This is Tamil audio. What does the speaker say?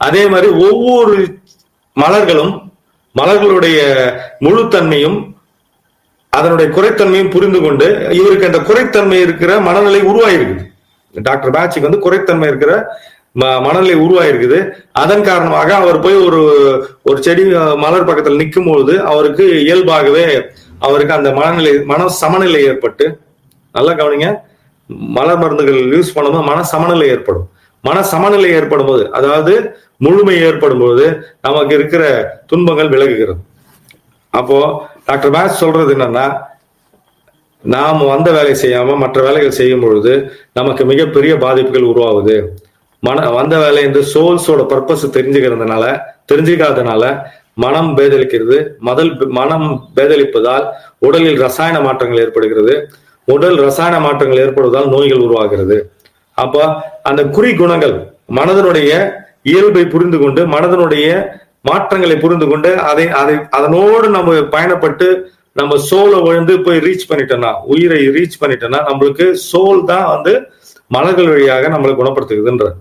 அதே மாதிரி ஒவ்வொரு மலர்களும் மலர்களுடைய முழுத்தன்மையும் அதனுடைய குறைத்தன்மையும் புரிந்து கொண்டு இவருக்கு அந்த குறைத்தன்மை இருக்கிற மனநிலை உருவாயிருக்குது டாக்டர் பேட்சிக்கு வந்து குறைத்தன்மை இருக்கிற ம- மனநிலை உருவாயிருக்குது அதன் காரணமாக அவர் போய் ஒரு ஒரு செடி மலர் பக்கத்தில் நிற்கும் பொழுது அவருக்கு இயல்பாகவே அவருக்கு அந்த மனநிலை மன சமநிலை ஏற்பட்டு நல்லா கவனிங்க மலர் மருந்துகள் யூஸ் பண்ணும்போது மன சமநிலை ஏற்படும். மன சமநிலை ஏற்படும் போது அதாவது முழுமை ஏற்படும் போது நமக்கு இருக்கிற துன்பங்கள் விலகுகிறது. அப்போ டாக்டர் மேஸ் சொல்றது என்னன்னா நாம் வந்த வேலை செய்யாம மற்ற வேலைகள் செய்யும் பொழுது நமக்கு மிகப்பெரிய பாதிப்புகள் உருவாகுது. மன வந்த வேலை இந்த சோல்ஸோட பர்பஸ் தெரிஞ்சுக்கிறதுனால தெரிஞ்சுக்காதனால மனம் பேதலிக்கிறது. மதல் மனம் பேதலிப்பதால் உடலில் ரசாயன மாற்றங்கள் ஏற்படுகிறது. உடல் ரசாயன மாற்றங்கள் ஏற்படுவதால் நோய்கள் உருவாகிறது. அப்ப அந்த குறி குணங்கள் மனதனுடைய இயல்பை புரிந்து கொண்டு மனதனுடைய மாற்றங்களை புரிந்து கொண்டு அதை அதை அதனோடு நம்ம பயணப்பட்டு நம்ம சோலை விழுந்து போய் ரீச் பண்ணிட்டோம்னா உயிரை ரீச் பண்ணிட்டோம்னா நம்மளுக்கு சோல் தான் வந்து மலர்கள் வழியாக நம்மளை குணப்படுத்துக்குதுன்றது